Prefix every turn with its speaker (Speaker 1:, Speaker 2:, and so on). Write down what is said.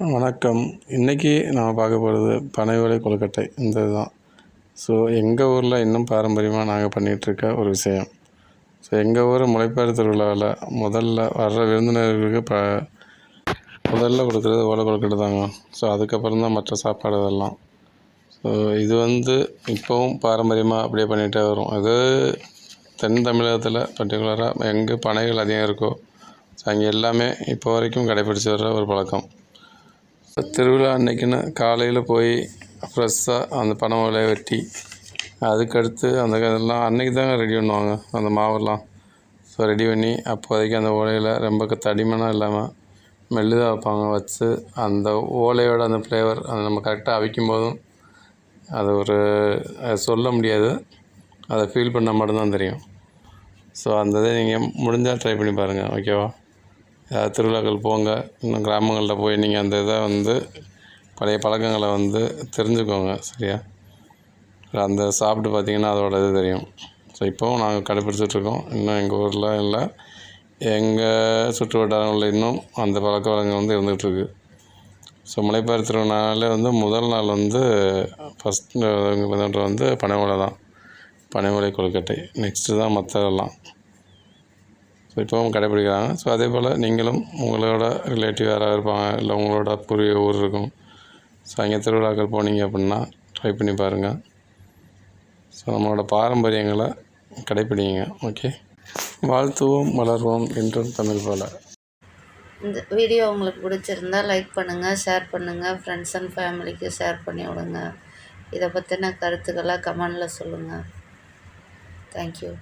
Speaker 1: வணக்கம். இன்றைக்கி நாம் பார்க்க போகிறது பனை ஓலை கொழுக்கட்டை. இந்த இதுதான் ஸோ எங்கள் ஊரில் இன்னும் பாரம்பரியமாக நாங்கள் பண்ணிகிட்ருக்க ஒரு விஷயம். ஸோ எங்கள் ஊர் முளைப்பாறு திருவிழாவில் முதல்ல வர்ற விருந்தினர்களுக்கு ப முதல்ல கொடுக்குறது ஓலை கொழுக்கட்டை தாங்க. ஸோ அதுக்கப்புறம் தான் மற்ற சாப்பாடு இதெல்லாம் ஸோ இது வந்து இப்போவும் பாரம்பரியமாக அப்படியே பண்ணிகிட்டே வரும். அது தென் தமிழகத்தில் பர்டிகுலராக எங்கே பனைகள் அதிகம் இருக்கோ ஸோ அங்கே எல்லாமே இப்போ வரைக்கும் கடைப்பிடிச்சு வர்ற ஒரு பழக்கம். திருவிழா அன்னைக்குன்னு காலையில் போய் ஃப்ரெஷ்ஷாக அந்த பனை ஓலையை வெட்டி அதுக்கடுத்து அந்த இதெல்லாம் அன்னைக்கு தாங்க ரெடி பண்ணுவாங்க அந்த மாவெல்லாம். ஸோ ரெடி பண்ணி அப்போதைக்கு அந்த ஓலையில் ரொம்ப தடிமனாக இல்லாமல் மெல்லுதாக வைப்பாங்க வச்சு அந்த ஓலையோட அந்த ஃப்ளேவர் அதை நம்ம கரெக்டாக அவிக்கும் போதும் அது ஒரு சொல்ல முடியாது. அதை ஃபீல் பண்ணால் மட்டும்தான் தெரியும். ஸோ அந்த இதை நீங்கள் முடிஞ்சால் ட்ரை பண்ணி பாருங்கள் ஓகேவா திருவிழாக்கள் போங்க. இன்னும் கிராமங்களில் போய் நீங்கள் அந்த இதை வந்து பழைய பழக்கங்களை வந்து தெரிஞ்சுக்கோங்க சரியா? அந்த சாப்பிட்டு பார்த்தீங்கன்னா அதோட இது தெரியும். ஸோ இப்போவும் நாங்கள் கடைப்பிடிச்சிட்ருக்கோம் இன்னும் எங்கள் ஊரில் இல்லை. எங்கள் சுற்று வட்டாரங்களில் இன்னும் அந்த பழக்க வழக்கம் வந்து இருந்துகிட்ருக்கு ஸோ முளைப்பாரி திருவிழானாலே வந்து முதல் நாள் வந்து ஃபஸ்ட் வந்து பனைமலை தான். பனைமலை கொழுக்கட்டை. நெக்ஸ்ட்டு தான் மற்றதெல்லாம் ஸோ இப்போவும் கடைப்பிடிக்கிறாங்க ஸோ அதே போல் நீங்களும் உங்களோட ரிலேட்டிவ் யாராவது இருப்பாங்க இல்லை உங்களோட புரிய ஊர் இருக்கும். ஸோ அங்கே திருவிழாக்கள் போனீங்க அப்படின்னா ட்ரை பண்ணி பாருங்கள் ஸோ நம்மளோட பாரம்பரியங்களை கடைப்பிடிங்க ஓகே வாழ்த்துவோம் வளர்வோம் என்றும் தமிழ் போல.
Speaker 2: இந்த வீடியோ உங்களுக்கு பிடிச்சிருந்தா லைக் பண்ணுங்கள் ஷேர் பண்ணுங்கள் ஃப்ரெண்ட்ஸ் அண்ட் ஃபேமிலிக்கு ஷேர் பண்ணி விடுங்க. இதை பற்றின கருத்துக்களை கமெண்டில் சொல்லுங்கள் தேங்க்யூ